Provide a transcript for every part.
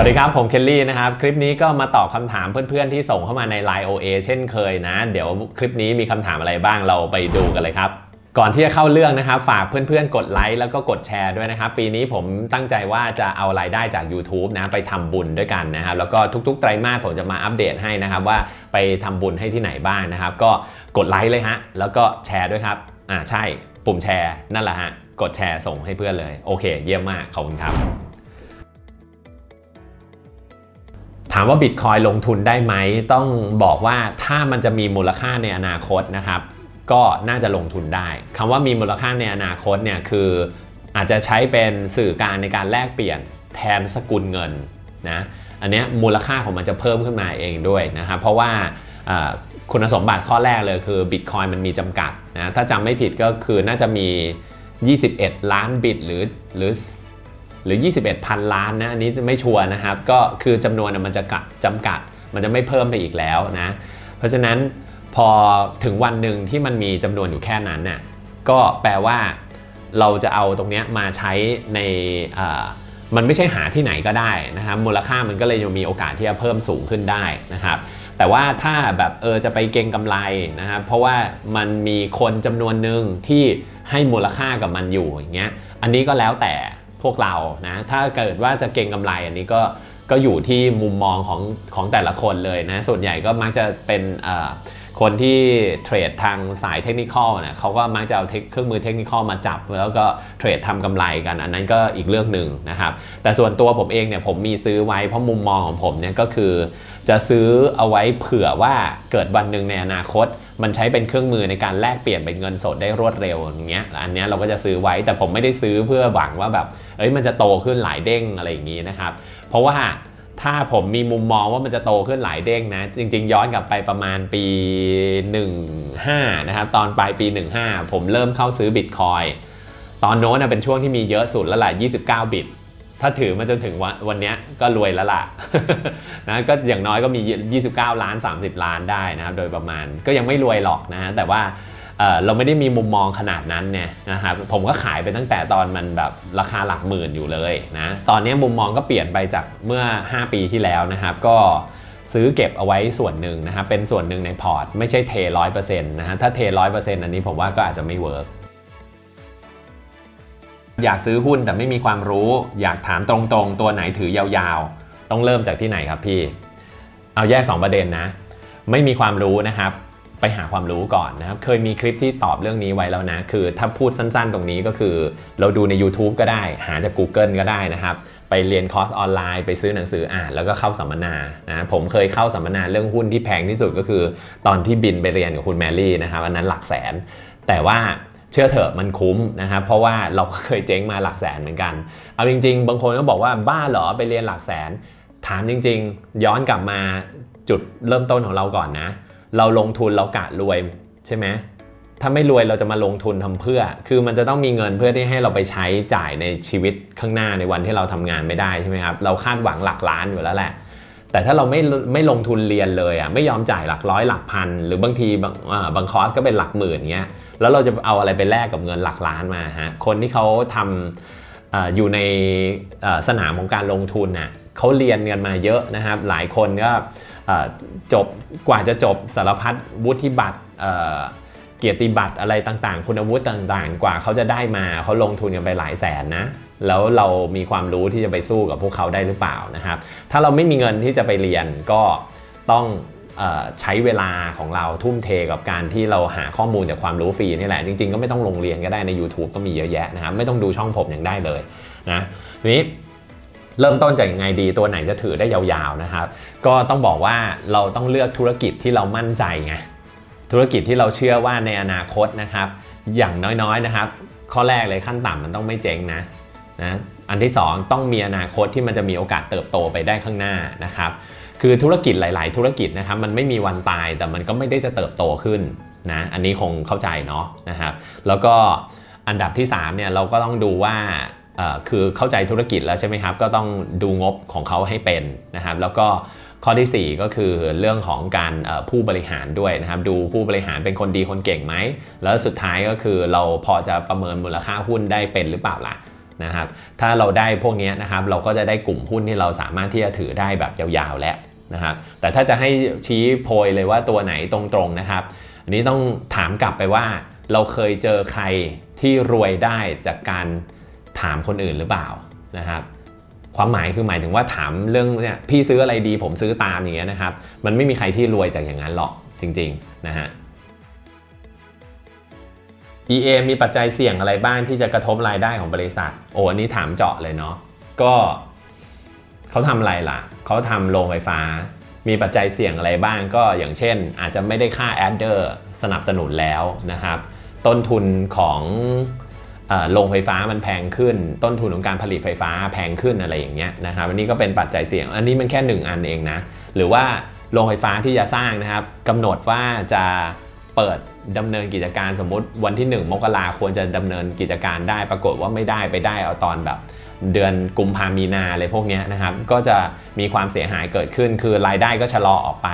วัสดีครับผมเคลลี่นะครับคลิปนี้ก็มาตอบคำถามเพื่อนๆที่ส่งเข้ามาใน Line OA เช่นเคยนะ เดี๋ยวคลิปนี้มีคำถามอะไรบ้างเราไปดูกันเลยครับ ก่อนที่จะเข้าเรื่องนะครับ ฝากเพื่อนๆ กดไลค์แล้วก็กดแชร์ด้วยนะครับ ปีนี้ผมตั้งใจว่าจะเอารายได้จาก YouTube นะไปทำบุญด้วยกันนะครับ แล้วก็ทุกๆ ไตรมาสผมจะมาอัปเดตให้นะครับว่าไปทำบุญให้ที่ไหนบ้างนะครับ ก็กดไลค์เลยฮะแล้วก็แชร์ด้วยครับอ่าใช่ปุ่มแชร์นั่นแหละฮะกดแชร์ส่งให้เพื่อนเลยโอเค เยี่ยมมากขอบคุณครับามว่าบิตคอยลงทุนได้ไหมต้องบอกว่าถ้ามันจะมีมูลค่าในอนาคตนะครับ ก็น่าจะลงทุนได้คำว่ามีมูลค่าในอนาคตเนี่ยคืออาจจะใช้เป็นสื่อการในการแลกเปลี่ยนแทนสกุลเงินนะอันนี้มูลค่าของมันจะเพิ่มขึ้นมาเองด้วยนะครับเพราะว่าอ่าคุณสมบัติข้อแรกเลยคือบิตคอยมันมีจำกัดนะถ้าจำไม่ผิดก็คือน่าจะมี 21 ล้านบิตหรือหรือ หรือ 21พันล้านนะ อันนี้จะไม่ชัวร์นะครับ ก็คือจำนวนมันจะกะจำกัด มันจะไม่เพิ่มไปอีกแล้วนะ เพราะฉะนั้นพอถึงวันหนึ่งที่มันมีจำนวนอยู่แค่นั้นน่ะ ก็แปลว่าเราจะเอาตรงนี้มาใช้ในมันไม่ใช่หาที่ไหนก็ได้นะครับ มูลค่ามันก็เลยยังมีโอกาสที่จะเพิ่มสูงขึ้นได้นะครับ แต่ว่าถ้าแบบเออจะไปเก็งกำไรนะครับ เพราะว่ามันมีคนจำนวนหนึ่งที่ให้มูลค่ากับมันอยู่อย่างเงี้ย อันนี้ก็แล้วแต่ พวกเรานะถ้าเกิดว่าจะเก็งกำไรอันนี้ก็ก็อยู่ที่มุมมองของของแต่ละคนเลยนะส่วนใหญ่ก็มักจะเป็นเอ่อ คนที่เทรดทางสายเทคนิคอลเนี่ยเขาก็มักจะเอาเคเครื่องมือเทคนิคอลมาจับ แล้วก็เทรดทำกำไรกัน อันนั้นก็อีกเรื่องหนึ่งนะครับ แต่ส่วนตัวผมเองเนี่ยผมมีซื้อไว้เพราะมุมมองของผมเนี่ยก็คือ จะซื้อเอาไว้เผื่อว่าเกิดวันหนึ่งในอนาคต มันใช้เป็นเครื่องมือในการแลกเปลี่ยนเป็นเงินสดได้รวดเร็วอย่างเงี้ยอันเนี้ยเราก็จะซื้อไว้แต่ผมไม่ได้ซื้อเพื่อหวังว่าแบบเอ้ยมันจะโตขึ้นหลายเด้งอะไรอย่างงี้นะครับ เพราะว่า ถ้าผมมีมุมมองว่ามันจะโตขึ้นหลายเด้งนะ จริง ๆ ย้อนกลับไปประมาณปี 15 นะครับ ตอนปลายปี 15 ผมเริ่มเข้าซื้อบิตคอยตอนโน้นเป็นช่วงที่มีเยอะสุดแล้วแหละ29 บิต ถ้าถือมาจนถึงวันวันนี้ก็รวยแล้วล่ะนะก็อย่างน้อยก็มี 29 ล้าน 30 ล้านได้นะครับ โดยประมาณก็ยังไม่รวยหรอกนะฮะแต่ว่า เเราไม่ได้มีมุมมองขนาดนั้นเนี่ยนะครับผมก็ขายไปตั้งแต่ตอนมันแบบราคาหลักหมื่นอยู่เลยนะตอนนี้มุมมองก็เปลี่ยนไปจากเมื่อ 5 ปีที่แล้วนะครับ ก็ซื้อเก็บเอาไว้ส่วนหนึ่งนะครับเป็นส่วนหนึ่งในพอร์ต ไม่ใช่เทร้อยเปอร์เซ็นต์นะฮะถ้าเทร้อยเปอร์เซ็นต์อันนี้ผมว่าก็อาจจะไม่เวิร์กอยากซื้อหุ้นแต่ไม่มีความรู้ อยากถามตรงๆ ตัวไหนถือยาวๆ ต้องเริ่มจากที่ไหนครับพี่ เอาแยก 2 ประเด็นนะ ไม่มีความรู้นะครับ ไปหาความรู้ก่อนนะครับ เคยมีคลิปที่ตอบเรื่องนี้ไว้แล้วนะ คือถ้าพูดสั้นๆ ตรงนี้ก็คือ เราดูใน YouTube ก็ได้ หาจาก Google ก็ได้นะครับ ไปเรียนคอร์สออนไลน์ ไปซื้อหนังสืออ่าน แล้วก็เข้าสัมมนานะผมเคยเข้าสัมมนาเรื่องหุ้นที่แพงที่สุดก็คือ ตอนที่บินไปเรียนกับคุณแมรี่นะครับ อันนั้นหลักแสน แต่ว่าเชื่อเถอะมันคุ้มนะครับ เพราะว่าเราก็เคยเจ๊งมาหลักแสนเหมือนกัน เอาจริง ๆ บางคนก็บอกว่าบ้าเหรอไปเรียนหลักแสน ถามจริง ๆ ย้อนกลับมาจุดเริ่มต้นของเราก่อนนะ เราลงทุนเรากะรวยใช่ไหมถ้าไม่รวยเราจะมาลงทุนทำเพื่อ คือมันจะต้องมีเงินเพื่อที่ให้เราไปใช้จ่ายในชีวิตข้างหน้าในวันที่เราทำงานไม่ได้ใช่ไหมครับ เราคาดหวังหลักล้านอยู่แล้วแหละ แต่ถ้าเราไม่ไม่ลงทุนเรียนเลยอะ ไม่ยอมจ่ายหลักร้อยหลักพัน หรือบางทีบางบางคอร์สก็เป็นหลักหมื่นเงี้ย แล้วเราจะเอาอะไรไปแลกกับเงินหลักล้านมาฮะ คนที่เขาทำออยู่ในสนามของการลงทุนน่ะเขาเรียนกันมาเยอะนะครับ หลายคนก็ จบกว่าจะจบสารพัดวุฒิบัตรเเกียรติบัตรอะไรต่างๆ คุณวุฒิต่างๆ กว่าเขาจะได้มาเขาลงทุนกันไปหลายแสนนะ แล้วเรามีความรู้ที่จะไปสู้กับพวกเขาได้หรือเปล่านะครับ ถ้าเราไม่มีเงินที่จะไปเรียนก็ต้องออใช้เวลาของเราทุ่มเทกับการที่เราหาข้อมูลจากความรู้ฟรีนี่แหละ จริงๆ ก็ไม่ต้องลงเรียนก็ได้ใน YouTube ก็มีเยอะแยะนะครับ ไม่ต้องดูช่องผมอยังได้เลยนะทีนี้ เริ่มต้นจากยังไงดีตัวไหนจะถือได้ยาวๆนะครับ ก็ต้องบอกว่าเราต้องเลือกธุรกิจที่เรามั่นใจไงธุรกิจที่เราเชื่อว่าในอนาคตนะครับ อย่างน้อยๆนะครับ ข้อแรกเลยขั้นต่ำมันต้องไม่เจ๊งนะนะอันที่ 2 ต้องมีอนาคตที่มันจะมีโอกาสเติบโตไปได้ข้างหน้านะครับ คือธุรกิจหลาย ๆ ธุรกิจนะครับมันไม่มีวันตายแต่มันก็ไม่ได้จะเติบโตขึ้นนะอันนี้คงเข้าใจเนาะนะครับแล้วก็อันดับที่3เนี่ยเราก็ต้องดูว่า คือเข้าใจธุรกิจแล้วใช่ไหมครับ ก็ต้องดูงบของเขาให้เป็นนะครับ แล้วก็ข้อทีสี่ 4 ก็คือเรื่องของการผู้บริหารด้วยนะครับ ดูผู้บริหารเป็นคนดีคนเก่งไหม แล้วสุดท้ายก็คือเราพอจะประเมินมูลค่าหุ้นได้เป็นหรือเปล่าล่ะนะครับ ถ้าเราได้พวกนี้นะครับ เราก็จะได้กลุ่มหุ้นที่เราสามารถที่จะถือได้แบบยาวๆแล้วนะครับ แต่ถ้าจะให้ชี้โพยเลยว่าตัวไหนตรงๆนะครับ อันนี้ต้องถามกลับไปว่าเราเคยเจอใครที่รวยได้จากการ ถามคนอื่นหรือเปล่านะครับความหมายคือหมายถึงว่าถามเรื่องเนี่ยพี่ซื้ออะไรดีผมซื้อตามอย่างเงี้ยนะครับ มันไม่มีใครที่รวยจากอย่างนั้นหรอกจริงๆนะฮะ EA มีปัจจัยเสี่ยงอะไรบ้างที่จะกระทบรายได้ของบริษัท โอ้อันนี้ถามเจาะเลยเนาะก็เขาทำอะไรล่ะ เขาทำโรงไฟฟ้า มีปัจจัยเสี่ยงอะไรบ้างก็อย่างเช่น อาจจะไม่ได้ค่าแอดเดอร์สนับสนุนแล้วนะครับ ต้นทุนของ โรงไฟฟ้ามันแพงขึ้น ต้นทุนของการผลิตไฟฟ้าแพงขึ้นอะไรอย่างเงี้ยนะครับอันนี้ก็เป็นปัจจัยเสี่ยง อันนี้มันแค่หนึ่งอันเองนะ หรือว่าโรงไฟฟ้าที่จะสร้างนะครับกำหนดว่าจะเปิดดำเนินกิจการสมมติวันที่ 1 มกราควรจะดำเนินกิจการได้ ปรากฏว่าไม่ได้ไปได้เอาตอนแบบ เดือนกุมภามีนาอะไรพวกเนี้ยนะครับ ก็จะมีความเสียหายเกิดขึ้น คือรายได้ก็ชะลอออกไป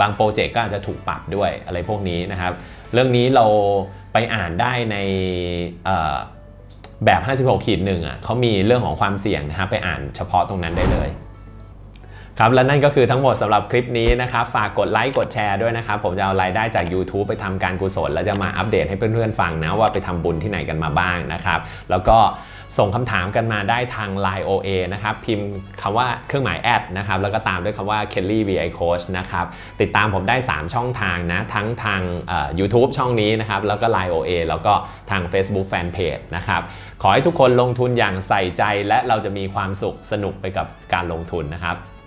บางโปรเจกต์ก็อาจจะถูกปรับด้วยอะไรพวกนี้นะครับ เรื่องนี้เราไปอ่านได้ใน แบบ 56ขีดหนึ่งอะเขามีเรื่องของความเสี่ยงนะครับไปอ่านเฉพาะตรงนั้นได้เลย ครับและนั่นก็คือทั้งหมดสำหรับคลิปนี้นะครับ ฝากกดไลค์กดแชร์ด้วยนะครับ ผมจะเอารายได้จาก YouTube ไปทำการกุศล แล้วจะมาอัปเดตให้เพื่อนๆฟังนะว่าไปทำบุญที่ไหนกันมาบ้างนะครับ แล้วก็ส่งคำถามกันมาได้ทาง Line OA นะครับ พิมพ์คำว่าเครื่องหมายแอดนะครับ แล้วก็ตามด้วยคำว่า Kelly VI Coach นะครับ ติดตามผมได้ 3 ช่องทางนะ ทั้งทาง YouTube ช่องนี้นะครับ แล้วก็ Line OA แล้วก็ทาง Facebook Fanpage นะครับ ขอให้ทุกคนลงทุนอย่างใส่ใจและเราจะมีความสุขสนุกไปกับการลงทุนนะครับ